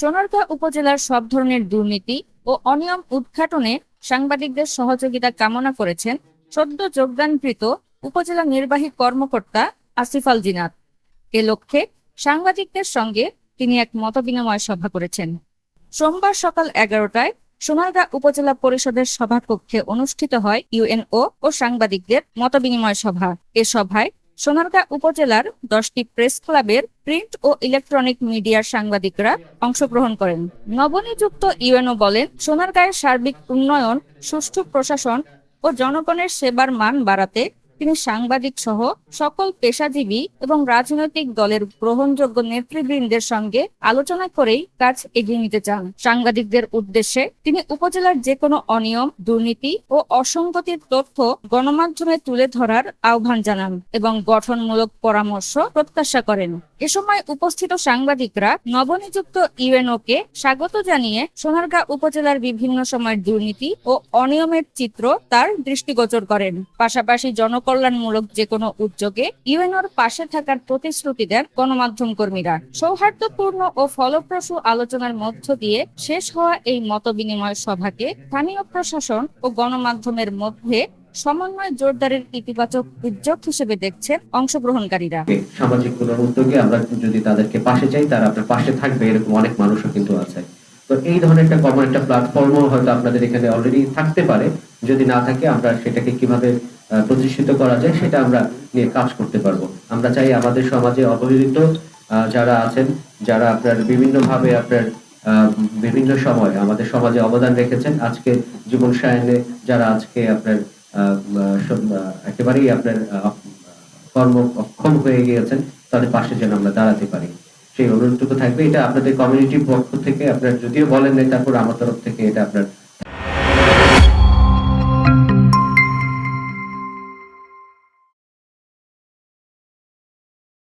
সোনারগাঁ উপজেলার সব ধরনের দুর্নীতি ও অনিয়ম উদ্ঘাটনে সাংবাদিকদের সহযোগিতা কামনা করেছেন সদ্য যোগদানকৃত উপজেলা নির্বাহী কর্মকর্তা আসিফ আল জিনাত। এ লক্ষ্যে সাংবাদিকদের সঙ্গে তিনি এক মতবিনিময় সভা করেছেন। সোমবার সকাল এগারোটায় সোনারগাঁ উপজেলা পরিষদের সভাকক্ষে অনুষ্ঠিত হয় ইউএনও ও সাংবাদিকদের মতবিনিময় সভা। এ সভায় সোনারগাঁ উপজেলার দশটি প্রেস ক্লাবের প্রিন্ট ও ইলেকট্রনিক মিডিয়ার সাংবাদিকরা অংশগ্রহণ করেন। নবনিযুক্ত ইউএনও বলেন, সোনারগাঁয়ের সার্বিক উন্নয়ন, সুষ্ঠু প্রশাসন ও জনগণের সেবার মান বাড়াতে তিনি সাংবাদিক সহ সকল পেশাজীবী এবং রাজনৈতিক দলের গ্রহণযোগ্য নেতৃবৃন্দের সঙ্গে আলোচনা করেই কাজ এগিয়ে নিতে চান। সাংবাদিকদের উদ্দেশ্যে তিনি উপজেলার যে কোনো অনিয়ম, দুর্নীতি ও অসঙ্গতির তথ্য গণমাধ্যমে তুলে ধরার আহ্বান জানান এবং গঠনমূলক পরামর্শ প্রত্যাশা করেন। এ সময় উপস্থিত সাংবাদিকরা নবনিযুক্ত ইউএনওকে স্বাগত জানিয়ে সোনারগাঁ উপজেলার বিভিন্ন সময়ের দুর্নীতি ও অনিয়মের চিত্র তার দৃষ্টিগোচর করেন। পাশাপাশি জনকল্যাণমূলক যে কোনো উদ্যোগে ইউএনওর পাশে থাকার প্রতিশ্রুতি দেন গণমাধ্যম কর্মীরা। সৌহার্দ্যপূর্ণ ও ফলপ্রসূ আলোচনার মধ্য দিয়ে শেষ হওয়া এই মতবিনিময় সভাকে স্থানীয় প্রশাসন ও গণমাধ্যমের মধ্যে সমন্বয় জোরদারের ইতিবাচক উদ্যোগ হিসেবে দেখছেন অংশগ্রহণকারীরা। সামাজিক কোনো উদ্যোগে আমরা যদি তাদেরকে পাশে চাই, তারা আপনার পাশে থাকবে, এরকম অনেক মানুষও কিন্তু আছে। তো এই ধরনের একটা কমন একটা প্ল্যাটফর্মও হয়তো আপনাদের এখানে অলরেডি থাকতে পারে। যদি না থাকে, আমরা সেটাকে কীভাবে প্রতিষ্ঠিত করা যায়, সেটা আমরা নিয়ে কাজ করতে পারব। আমরা চাই আমাদের সমাজে অবহেলিত যারা আছেন, যারা আপনার বিভিন্নভাবে আপনার বিভিন্ন সময় আমাদের সমাজে অবদান রেখেছেন। আজকে জীবন সায়নে যারা আজকে আপনার একেবারেই আপনার কর্ম অক্ষম হয়ে গিয়েছেন তাদের পাশে যেন আমরা দাঁড়াতে পারি। সেই অনুরোধটুকু থাকবে। এটা আপনাদের কমিউনিটির পক্ষ থেকে, আপনার যদিও বলেন নাই, তারপর আমার তরফ থেকে এটা আপনার